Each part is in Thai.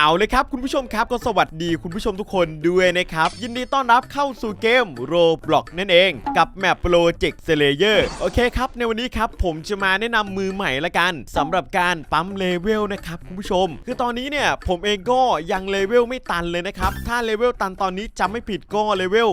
เอาเลยครับคุณผู้ชมครับก็สวัสดีคุณผู้ชมทุกคนด้วยนะครับ ยินดีต้อนรับเข้าสู่เกม Roblox นั่นเอง กับแมป Project Slayer โอเคครับ ในวันนี้ครับผมจะมาแนะนำมือใหม่ละกันสำหรับการปั๊มเลเวลนะครับคุณผู้ชม คือตอนนี้เนี่ยผมเองก็ยังเลเวลไม่ตันเลยนะครับ ถ้าเลเวลตันตอนนี้จำไม่ผิดก็เลเวล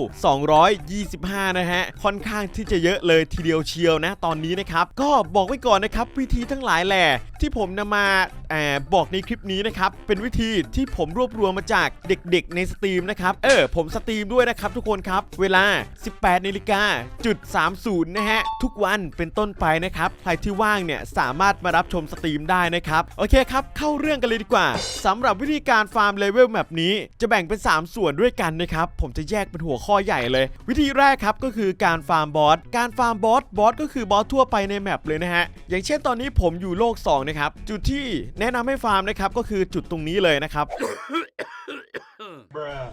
225 นะฮะค่อนข้างที่จะเยอะเลยทีเดียวเชียวนะ ตอนนี้นะครับก็บอกไว้ก่อนนะครับวิธีทั้งหลายแหล่ที่ผมนำมาแอบบอกในคลิปนี้นะครับเป็นวิธีที่ผมรวบรวมมาจากเด็กๆในสตรีมนะครับ เออ ผมสตรีมด้วยนะครับทุกคนครับ เวลา 18นาฬิกาจุด30 นะฮะ ทุกวันเป็นต้นไปนะครับ ใครที่ว่างเนี่ยสามารถมารับชมสตรีมได้นะครับ โอเคครับ เข้าเรื่องกันเลยดีกว่าสำหรับวิธีการฟาร์มเลเวลแบบนี้ จะแบ่งเป็น 3 ส่วนด้วยกันนะครับ ผมจะแยกเป็นหัวข้อใหญ่เลย วิธีแรกครับก็คือการฟาร์มบอส การฟาร์มบอส บอสก็คือบอสทั่วไปในแมปเลยนะฮะ อย่างเช่นตอนนี้ผมอยู่โลก2นะครับ จุดที่แนะนำให้ฟาร์มนะครับก็คือจุดตรงนี้เลยนะครับ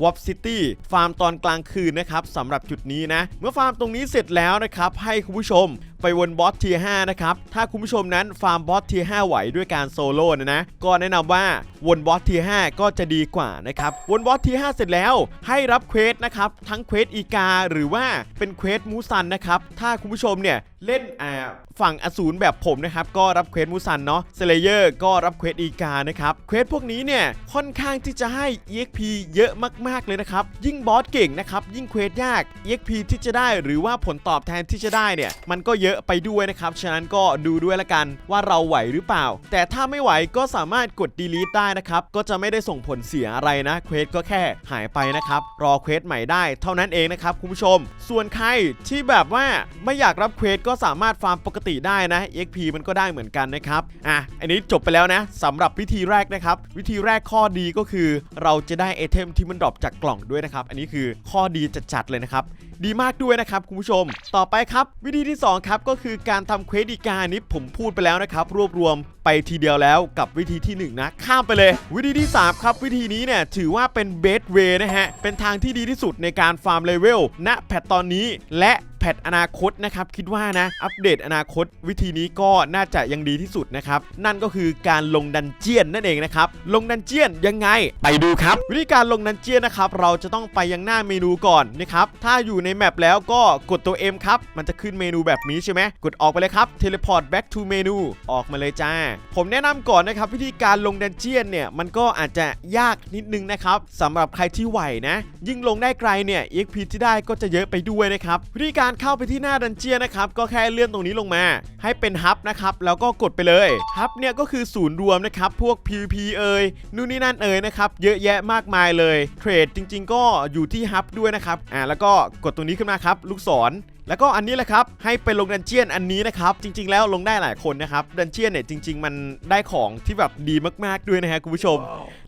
วอปซิตี้ฟาร์มตอนกลางคืนนะครับสำหรับจุดนี้นะ เมื่อฟาร์มตรงนี้เสร็จแล้วนะครับ ให้คุณผู้ชมไปวนบอสเทีย5นะครับ ถ้าคุณผู้ชมนั้นฟาร์มบอสเทีย5ไหวด้วยการโซโล่นะนะ ก็แนะนำว่าวนบอสเทีย5ก็จะดีกว่านะครับ วนบอสเทีย5เสร็จแล้วให้รับเควสนะครับ ทั้งเควสอีกาหรือว่าเป็นเควสมูซันนะครับ ถ้าคุณผู้ชมเนี่ย เล่นอ่าฝั่งอสูรแบบผมนะครับ ก็รับเควสมูซันเนาะเซเลเยอร์ก็รับเควสอีกานะครับเควสพวกนี้เนี่ยค่อนข้างที่จะให้ EXP เยอะมากๆเลยนะครับ ยิ่งบอสเก่งนะครับยิ่งเควสยาก EXP ที่จะได้หรือว่าผลตอบแทนที่จะได้เนี่ยมันก็เยอะไปด้วยนะครับ ฉะนั้นก็ดูด้วยละกันว่าเราไหวหรือเปล่า แต่ถ้าไม่ไหวก็สามารถกด delete ได้นะครับ ก็จะไม่ได้ส่งผลเสียอะไรนะเควสก็แค่หายไปนะครับ รอเควสใหม่ได้เท่านั้นเองนะครับคุณผู้ชม ส่วนใครที่แบบว่าไม่อยากรับเควสก็็สามารถฟาร์มปกติได้นะ EXP มันก็ได้เหมือนกันนะครับอะอันนี้จบไปแล้วนะสำหรับวิธีแรกนะครับ วิธีแรกข้อดีก็คือ เราจะได้ไอเทมที่มันดรอปจากกล่องด้วยนะครับ อันนี้คือข้อดีจัดๆเลยนะครับ ดีมากด้วยนะครับคุณผู้ชม ต่อไปครับ วิธีที่ 2 ครับ ก็คือการทำเควสอีกานี้ผมพูดไปแล้วนะครับ รวบรวมไปทีเดียวแล้วกับวิธีที่ 1 นะ ข้ามไปเลย วิธีที่ 3 ครับ วิธีนี้เนี่ยถือว่าเป็นเบสเวย์นะฮะ เป็นทางที่ดีที่สุดในการฟาร์มเลเวลณแพทตอนนี้และแพทอนาคตนะครับคิดว่านะอัปเดตอนาคต วิธีนี้ก็น่าจะยังดีที่สุดนะครับนั่นก็คือการลงดันเจียนนั่นเองนะครับลงดันเจียนยังไง ไปดูครับ วิธีการลงดันเจียนนะครับเราจะต้องไปยังหน้าเมนูก่อนนะครับถ้าอยู่ในแมปแล้วก็กดตัว M ครับ มันจะขึ้นเมนูแบบนี้ใช่ไหมกดออกไปเลยครับ teleport back to menu ออกมาเลยจ้า ผมแนะนำก่อนนะครับ วิธีการลงดันเจียนเนี่ย มันก็อาจจะยากนิดนึงนะครับสำหรับใครที่ไหวนะ ยิ่งลงได้ไกลเนี่ย EXP ที่ได้ก็จะเยอะไปด้วยนะครับ วิธีการเข้าไปที่หน้าดันเจียนนะครับ ก็แค่เลื่อนตรงนี้ลงมา ให้เป็นฮับนะครับ แล้วก็กดไปเลยฮับเนี่ยก็คือศูนย์รวมนะครับพวก PVP เอ่ยนู่นนี่นั่นเอ่ยนะครับเยอะแยะมากมายเลยเทรดจริง ๆ ก็อยู่ที่ฮับด้วยนะครับอ่าแล้วก็กดตรงนี้ขึ้นมาครับ ลูกศร แล้วก็อันนี้แหละครับให้ไปลงดันเจียนอันนี้นะครับจริง ๆ แล้วลงได้หลายคนนะครับดันเจียนเนี่ยจริง ๆ มันได้ของที่แบบดีมากๆด้วยนะฮะคุณผู้ชม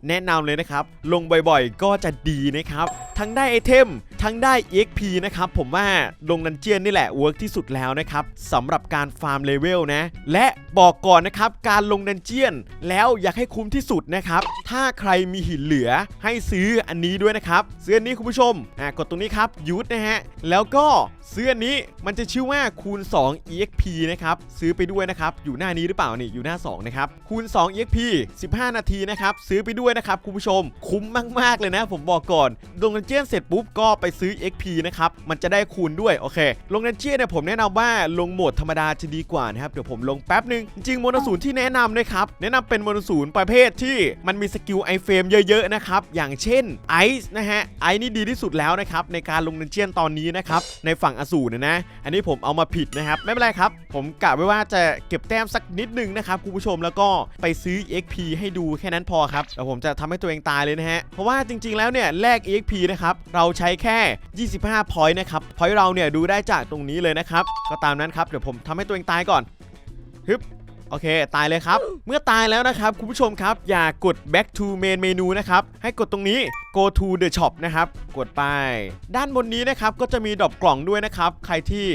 แนะนำเลยนะครับลงบ่อยๆ ก็จะดีนะครับทั้งได้ไอเทมทั้งได้ EXP นะครับผมว่าลงดันเจียนนี่แหละเวิร์กที่สุดแล้วนะครับสำหรับการฟาร์มเลเวลนะและบอกก่อนนะครับการลงดันเจียนแล้วอยากให้คุ้มที่สุดนะครับถ้าใครมีหินเหลือให้ซื้ออันนี้ด้วยนะครับซื้ออันนี้คุณผู้ชมอ่ากดตรงนี้ครับยูทนะฮะแล้วก็ซื้อนี้มันจะชื่อว่าคูณ 2 EXP นะครับซื้อไปด้วยนะครับอยู่หน้านี้หรือเปล่านี่อยู่หน้า2นะครับคูณ 2 EXP 15 นาทีนะครับซื้อไปด้วยนะครับคุณผู้ชมคุ้มมากๆเลยนะ ผมบอกก่อนลงดันเจียนเสร็จปุ๊บก็ไปซื้อ EXP นะครับมันจะได้คูณด้วยโอเคลงดันเจียนเนี่ยผมแนะนำว่าลงโหมดธรรมดาจะดีกว่านะครับเดี๋ยวผมลงแป๊บนึงจริงโมโนศูนย์ที่แนะนำนะครับแนะนำเป็นโมโนศูนย์ประเภทที่มันมีสกิลไอเฟรมเยอะๆนะครับอย่างเช่นไอซ์นะฮะไอซ์นี่ดีที่สุดแล้วนะครับในการลงดันเจียนตอนนี้นะครับในฝั่งอสูรนะนะ อันนี้ผมเอามาผิดนะครับ ไม่เป็นไรครับ ผมกะไว้ว่าจะเก็บแต้มสักนิดนึงนะครับคุณผู้ชมแล้วก็ไปซื้อ EXP ให้ดูแค่นั้นพอครับเดี๋ยวผมจะทำให้ตัวเองตายเลยนะฮะ เพราะว่าจริงๆแล้วเนี่ยแลก EXP นะครับเราใช้แค่ 25 point นะครับ point เราเนี่ยดูได้จากตรงนี้เลยนะครับก็ตามนั้นครับเดี๋ยวผมทำให้ตัวเองตายก่อนฮึบ อเค ตายเลยครับ เมื่อตายแล้วนะครับ คุณผู้ชมครับ อย่ากด back to main menu นะครับ ให้กดตรงนี้ go to the shop นะครับ กดไป ด้านบนนี้นะครับ ก็จะมีดอปกล่องด้วยนะครับ ใครที่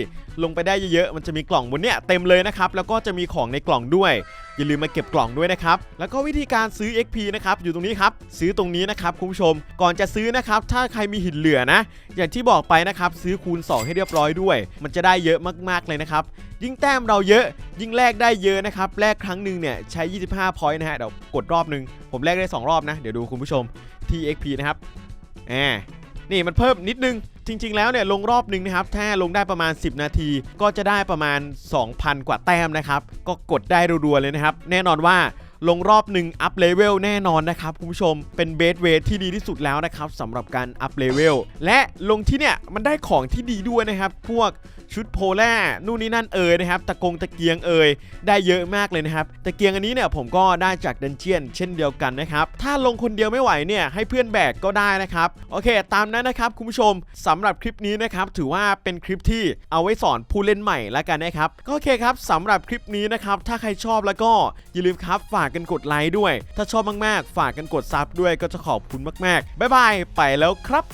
ลงไปได้เยอะๆ มันจะมีกล่องบนเนี้ยเต็มเลยนะครับ แล้วก็จะมีของในกล่องด้วย อย่าลืมมาเก็บกล่องด้วยนะครับ แล้วก็วิธีการซื้อ XP นะครับ อยู่ตรงนี้ครับ ซื้อตรงนี้นะครับคุณผู้ชม ก่อนจะซื้อนะครับ ถ้าใครมีหินเหลือนะ อย่างที่บอกไปนะครับ ซื้อคูณ 2 ให้เรียบร้อยด้วย มันจะได้เยอะมากๆเลยนะครับ ยิ่งแต้มเราเยอะ ยิ่งแลกได้เยอะนะครับแลกครั้งหนึ่งเนี่ยใช้ 25 พอยต์นะฮะเดี๋ยวกดรอบหนึง ผมแลกได้ 2 รอบนะ เดี๋ยวดูคุณผู้ชม TXP นะครับแหมนี่มันเพิ่มนิดนึง จริง ๆ แล้วเนี่ยลงรอบหนึ่งนะครับ ถ้าลงได้ประมาณ 10 นาที ก็จะได้ประมาณ 2,000 กว่าแต้มนะครับ ก็กดได้รัวๆเลยนะครับ แน่นอนว่า ลงรอบหนึ่งอัพเลเวลแน่นอนนะครับคุณผู้ชมเป็นเบสเวทที่ดีที่สุดแล้วนะครับสำหรับการอัพเลเวลและลงที่เนี่ยมันได้ของที่ดีด้วยนะครับพวกชุดโพล่านู่นนี่นั่นเอ่ยนะครับตะกงตะเกียงเอ่ยได้เยอะมากเลยนะครับตะเกียงอันนี้เนี่ยผมก็ได้จากดันเจียน เช่นเดียวกันนะครับถ้าลงคนเดียวไม่ไหวเนี่ยให้เพื่อนแบกก็ได้นะครับโอเค ตามนั้นนะครับคุณผู้ชมสำหรับคลิปนี้นะครับถือว่าเป็นคลิปที่เอาไว้สอนผู้เล่นใหม่แล้วกันนะครับก็โอเคครับสำหรับคลิปนี้นะครับถ้าใครชอบแล้วก็อย่าลืมครับฝากากกันกดไลค์ด้วย ถ้าชอบมากๆ ฝากกันกดซับด้วยก็จะขอบคุณมากๆบ๊ายบายไปแล้วครับ